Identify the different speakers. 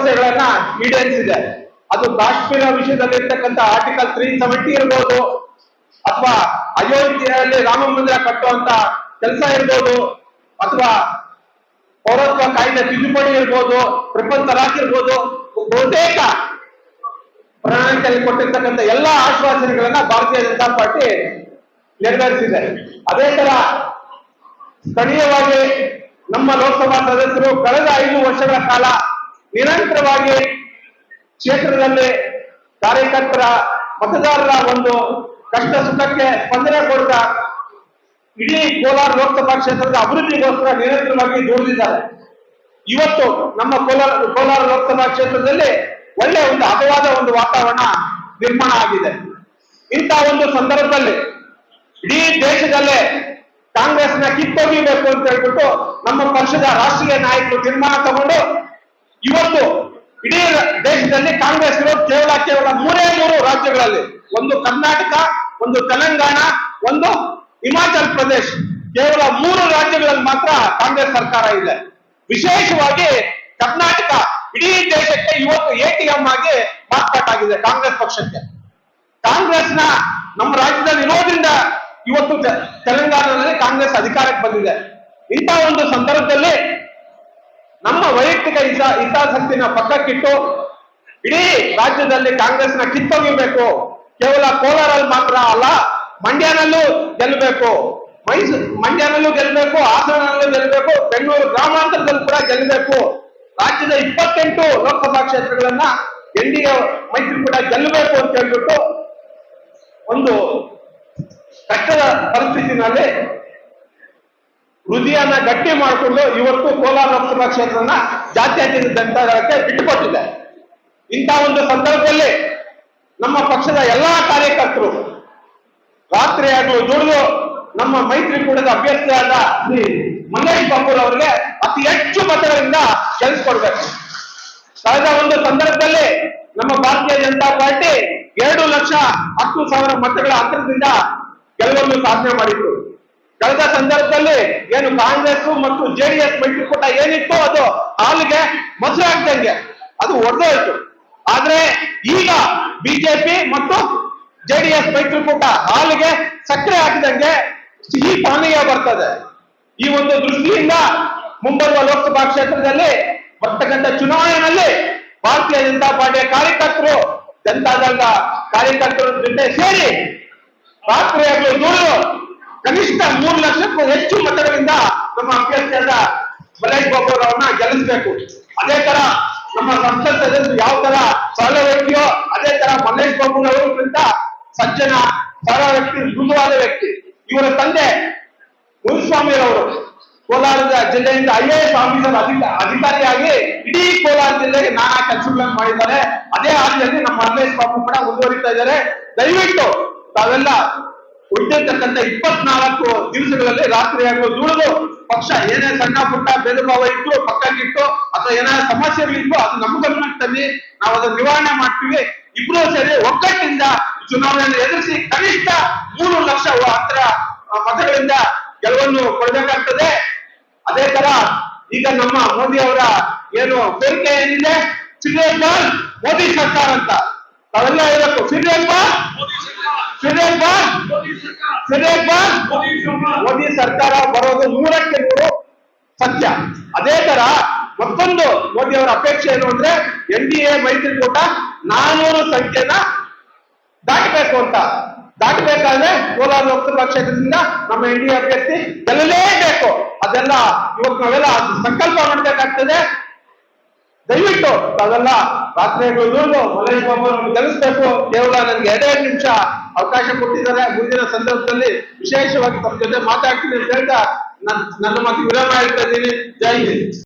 Speaker 1: ಭರವಸೆಗಳನ್ನ ಈಡೇರಿಸಿದೆ ಅದು ಕಾಶ್ಮೀರ ವಿಷಯದಲ್ಲಿ ಇರ್ತಕ್ಕಂಥ ಆರ್ಟಿಕಲ್ ತ್ರೀ ಸೆವೆಂಟಿ ಇರ್ಬೋದು, ಅಥವಾ ಅಯೋಧ್ಯೆಯಲ್ಲಿ ರಾಮ ಮಂದಿರ ಕಟ್ಟುವಂತ ಕೆಲಸ ಇರ್ಬೋದು, ಅಥವಾ ಪೌರತ್ವ ಕಾಯ್ದೆ ತಿದ್ದುಪಡಿ ಇರ್ಬೋದು ಟ್ರಿಪಲ್ ತಲಾಕ್ ಇರ್ಬೋದು, ಬಹುತೇಕ ಪ್ರಣಾಳಿಕೆಯಲ್ಲಿ ಕೊಟ್ಟಿರ್ತಕ್ಕಂಥ ಎಲ್ಲಾ ಆಶ್ವಾಸನೆಗಳನ್ನ ಭಾರತೀಯ ಜನತಾ ಪಾರ್ಟಿ ನೆರವೇರಿಸಿದೆ. ಅದೇ ತರ ಸ್ಥಳೀಯವಾಗಿ ನಮ್ಮ ಲೋಕಸಭಾ ಸದಸ್ಯರು ಕಳೆದ ಐದು ವರ್ಷಗಳ ಕಾಲ ನಿರಂತರವಾಗಿ ಕ್ಷೇತ್ರದಲ್ಲಿ ಕಾರ್ಯಕರ್ತರ ಮತದಾರರ ಒಂದು ಕಷ್ಟ ಸುಖಕ್ಕೆ ಸ್ಪಂದನೆ ಕೊಡ್ತಾ ಇಡೀ ಕೋಲಾರ ಲೋಕಸಭಾ ಕ್ಷೇತ್ರದ ಅಭಿವೃದ್ಧಿಗೋಸ್ಕರ ನಿರಂತರವಾಗಿ ದುಡಿದಿದ್ದಾರೆ ಇವತ್ತು ನಮ್ಮ ಕೋಲಾರ ಕೋಲಾರ ಲೋಕಸಭಾ ಕ್ಷೇತ್ರದಲ್ಲಿ ಒಳ್ಳೆಯ ಒಂದು ಅಪವಾದ ಒಂದು ವಾತಾವರಣ ನಿರ್ಮಾಣ ಆಗಿದೆ. ಇಂಥ ಒಂದು ಸಂದರ್ಭದಲ್ಲಿ ಇಡೀ ದೇಶದಲ್ಲೇ ಕಾಂಗ್ರೆಸ್ನ ಕಿತ್ತೊಗಿಬೇಕು ಅಂತ ಹೇಳ್ಬಿಟ್ಟು ನಮ್ಮ ಪಕ್ಷದ ರಾಷ್ಟ್ರೀಯ ನಾಯಕರು ತೀರ್ಮಾನ ತಗೊಂಡು ಇವತ್ತು ಇಡೀ ದೇಶದಲ್ಲಿ ಕಾಂಗ್ರೆಸ್ ಇರೋದು ಕೇವಲ ಕೇವಲ ಮೂರೇ ಮೂರು ರಾಜ್ಯಗಳಲ್ಲಿ. ಒಂದು ಕರ್ನಾಟಕ, ಒಂದು ತೆಲಂಗಾಣ, ಒಂದು ಹಿಮಾಚಲ್ ಪ್ರದೇಶ್. ಕೇವಲ ಮೂರು ರಾಜ್ಯಗಳಲ್ಲಿ ಮಾತ್ರ ಕಾಂಗ್ರೆಸ್ ಸರ್ಕಾರ ಇದೆ. ವಿಶೇಷವಾಗಿ ಕರ್ನಾಟಕ ಇಡೀ ದೇಶಕ್ಕೆ ಇವತ್ತು ಎಟಿಎಂ ಆಗಿ ಮಾರ್ಪಾಟಾಗಿದೆ ಕಾಂಗ್ರೆಸ್ ಪಕ್ಷಕ್ಕೆ. ಕಾಂಗ್ರೆಸ್ನ ನಮ್ಮ ರಾಜ್ಯದಲ್ಲಿ ಇರೋದ್ರಿಂದ ಇವತ್ತು ತೆಲಂಗಾಣದಲ್ಲಿ ಕಾಂಗ್ರೆಸ್ ಅಧಿಕಾರಕ್ಕೆ ಬಂದಿದೆ. ಇಂಥ ಒಂದು ಸಂದರ್ಭದಲ್ಲಿ ನಮ್ಮ ವೈಯಕ್ತಿಕ ಹಿತ, ಹಿತಾಸಕ್ತಿನ ಪಕ್ಕಕ್ಕಿಟ್ಟು ಇಡೀ ರಾಜ್ಯದಲ್ಲಿ ಕಾಂಗ್ರೆಸ್ನ ಕಿತ್ತೊಗಿಬೇಕು. ಕೇವಲ ಕೋಲಾರಲ್ಲಿ ಮಾತ್ರ ಅಲ್ಲ, ಮಂಡ್ಯನಲ್ಲೂ ಗೆಲ್ಲಬೇಕು ಮೈಸೂರು ಮಂಡ್ಯನಲ್ಲೂ ಗೆಲ್ಲಬೇಕು ಹಾಸನಲ್ಲೂ ಗೆಲ್ಲಬೇಕು ಬೆಂಗಳೂರು ಗ್ರಾಮಾಂತರದಲ್ಲೂ ಕೂಡ ಗೆಲ್ಲಬೇಕು ರಾಜ್ಯದ ಇಪ್ಪತ್ತೆಂಟು ಲೋಕಸಭಾ ಕ್ಷೇತ್ರಗಳನ್ನ ಎನ್ ಡಿ ಮೈತ್ರಿಕೂಟ ಗೆಲ್ಲಬೇಕು ಅಂತ ಹೇಳ್ಬಿಟ್ಟು ಒಂದು ಕಷ್ಟದ ಪರಿಸ್ಥಿತಿನಲ್ಲಿ ಹೃದಯನ ಗಟ್ಟಿ ಮಾಡಿಕೊಂಡು ಇವತ್ತು ಕೋಲಾರ ಲೋಕಸಭಾ ಕ್ಷೇತ್ರನ ಜಾತ್ಯತೀತ ಜನತಾದಳಕ್ಕೆ ಬಿಟ್ಟುಕೊಟ್ಟಿದೆ ಇಂಥ ಒಂದು ಸಂದರ್ಭದಲ್ಲಿ ನಮ್ಮ ಪಕ್ಷದ ಎಲ್ಲಾ ಕಾರ್ಯಕರ್ತರು ರಾತ್ರಿ ಆಗಲು ದುಡಿದು ನಮ್ಮ ಮೈತ್ರಿಕೂಟದ ಅಭ್ಯರ್ಥಿಯಾದ ಶ್ರೀ ಮಲ್ಲೇಶ್ ಬಾಬುರ್ ಅವರಿಗೆ ಅತಿ ಹೆಚ್ಚು ಮತಗಳಿಂದ ಗೆಲ್ಲಿಸ್ಕೊಡ್ಬೇಕು. ಕಳೆದ ಒಂದು ಸಂದರ್ಭದಲ್ಲಿ ನಮ್ಮ ಭಾರತೀಯ ಜನತಾ ಪಾರ್ಟಿ ಎರಡು ಲಕ್ಷ ಹತ್ತು ಸಾವಿರ ಮತಗಳ ಅಂತರದಿಂದ ಗೆಲುವನ್ನು ಸಾಧನೆ ಮಾಡಿತ್ತು. ಕಳೆದ ಸಂದರ್ಭದಲ್ಲಿ ಏನು ಕಾಂಗ್ರೆಸ್ ಮತ್ತು ಜೆಡಿಎಸ್ ಮೈತ್ರಿಕೂಟ ಏನಿತ್ತು ಅದು ಹಾಲಿಗೆ ಮೊಸರು ಆಗ್ದಂಗೆ ಅದು ಒಡೆದೋಯ್ತು. ಆದ್ರೆ ಈಗ ಬಿಜೆಪಿ ಮತ್ತು ಜೆಡಿಎಸ್ ಮೈತ್ರಿಕೂಟ ಹಾಲಿಗೆ ಸಕ್ಕರೆ ಹಾಕಿದಂಗೆ ಸಿಹಿ ಪಾನೀಯ ಬರ್ತದೆ. ಈ ಒಂದು ದೃಷ್ಟಿಯಿಂದ ಮುಂಬರುವ ಲೋಕಸಭಾ ಕ್ಷೇತ್ರದಲ್ಲಿ ಬರ್ತಕ್ಕಂಥ ಚುನಾವಣೆಯಲ್ಲಿ ಭಾರತೀಯ ಜನತಾ ಪಾರ್ಟಿಯ ಕಾರ್ಯಕರ್ತರು ಜನತಾದಳದ ಕಾರ್ಯಕರ್ತರ ಜೊತೆ ಸೇರಿ ಆಗಲು ದುಡಿದು ಕನಿಷ್ಠ ಮೂರು ಲಕ್ಷಕ್ಕೂ ಹೆಚ್ಚು ಮತಗಳಿಂದ ನಮ್ಮ ಅಭ್ಯರ್ಥಿಯಾದ ಮಲೇಶ್ ಬಾಬು ಅವರನ್ನ ಗೆಲ್ಲಿಸಬೇಕು. ಅದೇ ತರ ನಮ್ಮ ಸಂಸತ್ ಸದಸ್ಯರು ಯಾವ ತರ ಸರಳ ವ್ಯಕ್ತಿಯೋ, ಅದೇ ತರ ಮಲ್ಲೇಶ್ ಬಾಬು ಅವರಿಗಿಂತ ಸಜ್ಜನ ಸರಳ ವ್ಯಕ್ತಿ, ಮೃದುವಾದ ವ್ಯಕ್ತಿ. ಇವರ ತಂದೆ ಮುನಿಸ್ವಾಮಿ ಅವರು ಕೋಲಾರದ ಜಿಲ್ಲೆಯಿಂದ ಐ ಎ ಎಸ್ ಆಫೀಸರ್ ಅಧಿಕ, ಅಧಿಕಾರಿಯಾಗಿ ಇಡೀ ಕೋಲಾರ ಜಿಲ್ಲೆಗೆ ನಾನಾ ಕೆಲಸಗಳನ್ನು ಮಾಡಿದ್ದಾರೆ. ಅದೇ ಹಾದಿಯಲ್ಲಿ ನಮ್ಮ ಮಲ್ಲೇಶ್ ಬಾಬು ಕೂಡ ಮುಂದುವರಿತಾ ಇದ್ದಾರೆ. ದಯವಿಟ್ಟು ತಾವೆಲ್ಲ ಉಳಿದಿರ್ತಕ್ಕಂಥ ಇಪ್ಪತ್ನಾಲ್ಕು ದಿವಸಗಳಲ್ಲಿ ರಾತ್ರಿ ಆಗೋ ದುಡಿದು ಪಕ್ಷ ಏನೇ ಸಣ್ಣ ಪುಟ್ಟ ಭೇದಭಾವ ಇತ್ತು ಪಕ್ಕಕ್ಕಿಟ್ಟು ಅಥವಾ ಏನಾದ್ರು ಸಮಸ್ಯೆಗಳಿತ್ತು ಅದು ನಮ್ಮ ಗಮನಕ್ಕೆ ತನ್ನಿ. ನಾವು ಅದನ್ನ ನಿವಾರಣೆ ಮಾಡ್ತೀವಿ. ಇಬ್ರು ಸೇರಿ ಒಗ್ಗಟ್ಟಿನಿಂದ ಚುನಾವಣೆಯನ್ನು ಎದುರಿಸಿ ಕನಿಷ್ಠ ಮೂರು ಲಕ್ಷ ಹತ್ರ ಮತಗಳಿಂದ ಗೆಲುವನ್ನು ಕೊಡಬೇಕಾಗ್ತದೆ. ಅದೇ ತರ ಈಗ ನಮ್ಮ ಮೋದಿ ಅವರ ಏನು ಕೋರಿಕೆ ಏನಿದೆ? ಸಿದ್ದೇಶ್ವರ್ ಮೋದಿ ಸರ್ಕಾರ ಅಂತ. ತಾವೆಲ್ಲ ಹೇಳಬೇಕು ಸಿದ್ದೇಶ್ವರ್ ಮೋದಿ ಸರ್ಕಾರ ಬರೋದು ನೂರಕ್ಕೆ ನೂರು ಸತ್ಯ. ಅದೇ ತರ ಮತ್ತೊಂದು ಮೋದಿ ಅವರ ಅಪೇಕ್ಷೆ ಏನು ಅಂದ್ರೆ ಎನ್ ಡಿ ಎ, ಮೈತ್ರಿಕೂಟ ನಾನೂರು ಸಂಖ್ಯೆನ ದಾಟಬೇಕು ಅಂತ. ದಾಟಬೇಕಾದ್ರೆ ಕೋಲಾರ ಲೋಕಸಭಾ ಕ್ಷೇತ್ರದಿಂದ ನಮ್ಮ ಎನ್ ಡಿ ಎ ಅಭ್ಯರ್ಥಿ ಗೆಲ್ಲಲೇಬೇಕು. ಅದೆಲ್ಲ ಇವತ್ತು ನಾವೆಲ್ಲ ಸಂಕಲ್ಪ ಮಾಡಬೇಕಾಗ್ತದೆ. ದಯವಿಟ್ಟು ತಾವೆಲ್ಲ ರಾತ್ರಿ ದುಡಿದು ಮಲೇಶ್ ಬಾಬು ಅವರನ್ನು ಗೆಲ್ಲಿಸ್ಬೇಕು ಕೇವಲ ನನ್ಗೆ ಎರಡೆರಡು ನಿಮಿಷ ಅವಕಾಶ ಕೊಟ್ಟಿದ್ದಾರೆ. ಮುಂದಿನ ಸಂದರ್ಭದಲ್ಲಿ ವಿಶೇಷವಾಗಿ ತಮ್ಮ ಜೊತೆ ಮಾತಾಡ್ತೀನಿ ಅಂತ ಹೇಳ್ತಾ ನನ್ನ ನನ್ನ ಮಾತು ವಿರಾಮ ಹೇಳ್ತಾ ಇದ್ದೀನಿ. ಜೈ ಹಿಂದ್.